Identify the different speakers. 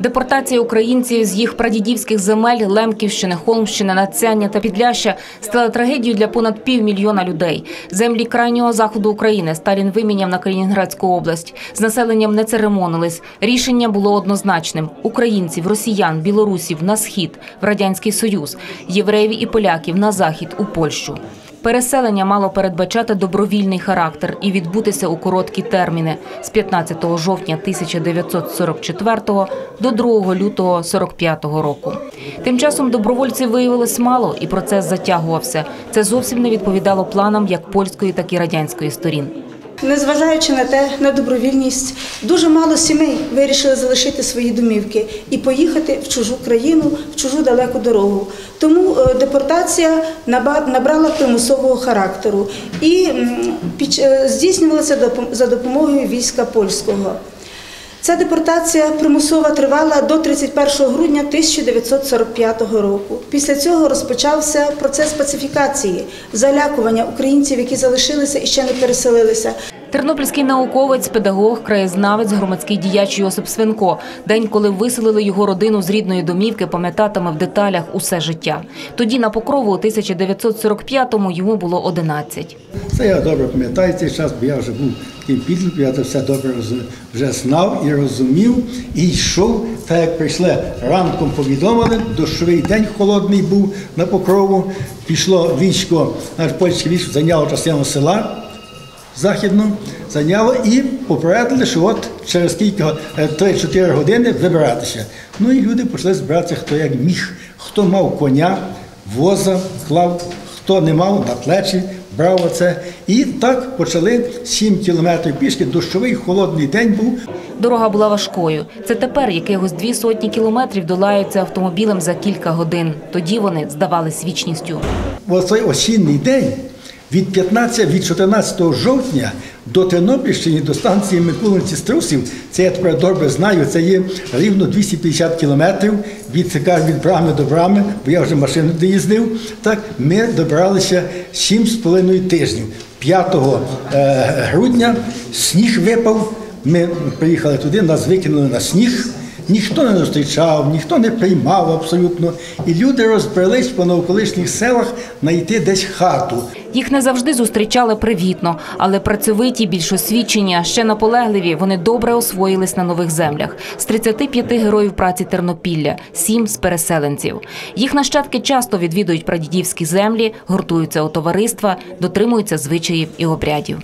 Speaker 1: Депортація українців з їх прадідівських земель Лемківщини, Холмщини, Нацяння та Підляща стала трагедією для понад півмільйона людей. Землі крайнього заходу України Сталін виміняв на Калінінградську область. З населенням не церемонились. Рішення було однозначним: українців, росіян, білорусів на схід в радянський союз, євреїв і поляків на захід у Польщу. Переселення мало передбачати добровільний характер і відбутися у короткі терміни з 15 жовтня 1944 до 2 лютого 45 року. Тим часом добровольців виявилось мало, і процес затягувався. Це зовсім не відповідало планам як польської, так і радянської сторін.
Speaker 2: Незважаючи на те, на добровільність, дуже мало сімей вирішили залишити свої домівки і поїхати в чужу країну, в чужу далеку дорогу. Тому е, депортація набрала примусового характеру і е, здійснювалася за допомогою війська польського. Ця депортація примусова тривала до 31 грудня 1945 року. Після цього розпочався процес пацифікації, залякування українців, які залишилися і ще не переселилися.
Speaker 1: Тернопільський науковець, педагог, краєзнавець, громадський діяч Йосип Свинко. День, коли виселили його родину з рідної домівки, пам'ятатиме в деталях усе життя. Тоді на покрову у 1945-му йому було 11.
Speaker 3: Це я добре пам'ятаю цей час, бо я вже був таким підлітком, я це все добре вже знав і розумів, і йшов, так як прийшли ранком повідомили, дощовий день холодний був на покрову, пішло військо, наш польське військо зайняло частину села західну, зайняло і попередили, що от через кілька е, 3-4 години вибиратися. Ну і люди почали збиратися, хто як міг, хто мав коня, воза клав, хто не мав на плечі, брав оце. І так почали 7 кілометрів пішки. Дощовий холодний день був.
Speaker 1: Дорога була важкою. Це тепер якихось дві сотні кілометрів долаються автомобілем за кілька годин. Тоді вони здавались вічністю.
Speaker 3: Оцей осінній день від 15, від 14 жовтня до Тернопільщини, до станції Миколинці Струсів, це я тепер добре знаю, це є рівно 250 кілометрів від, від брами до брами, бо я вже машиною доїздив. Так, ми добралися 7,5 тижнів. 5 е, грудня сніг випав, ми приїхали туди, нас викинули на сніг. Ніхто не зустрічав, ніхто не приймав абсолютно. І люди розбрелись по навколишніх селах знайти десь хату.
Speaker 1: Їх не завжди зустрічали привітно, але працьовиті, більш освічені, ще наполегливі. Вони добре освоїлись на нових землях. З 35 героїв праці Тернопілля, сім з переселенців. Їх нащадки часто відвідують прадідівські землі, гуртуються у товариства, дотримуються звичаїв і обрядів.